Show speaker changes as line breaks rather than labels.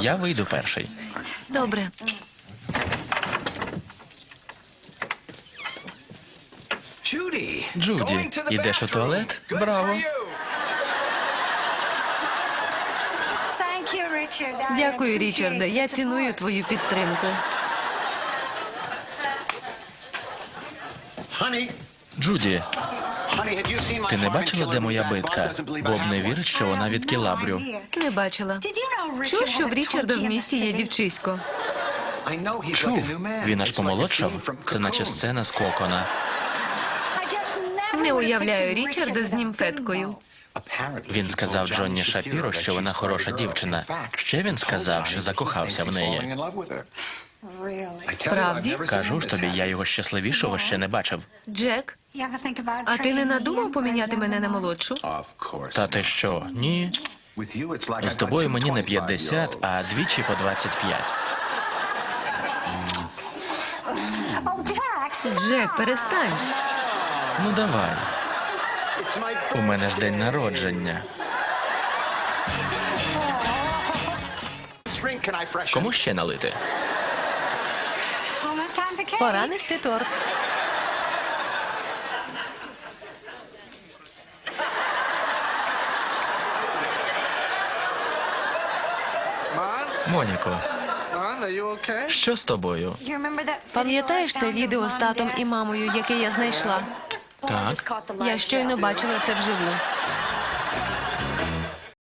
Я вийду перший.
Добре.
Джуді, ідеш у туалет? Браво.
Дякую, Річарде. Я ціную твою підтримку.
Honey,
Джуді, ти не бачила, де моя битка? Боб не вірить, що вона від кілабрю.
Не бачила. Чув, що в Річарда в місті є дівчисько.
Чув, він аж помолодшав. Це наче сцена з кокона.
Не уявляю Річарда з німфеткою.
Він сказав Джонні Шапіро, що вона хороша дівчина. Ще він сказав, що закохався в неї.
Справді?
Кажу ж тобі, я його щасливішого ще не бачив.
Джек, а ти не надумав поміняти мене на молодшу?
Та ти що? Ні. З тобою мені не 50, а двічі по 25.
Джек, перестань.
Ну давай. У мене ж день народження. Кому ще налити?
Пора нести торт.
Моніко, що з тобою?
Пам'ятаєш те відео з татом і мамою, яке я знайшла?
Так,
Я щойно бачила це вживу.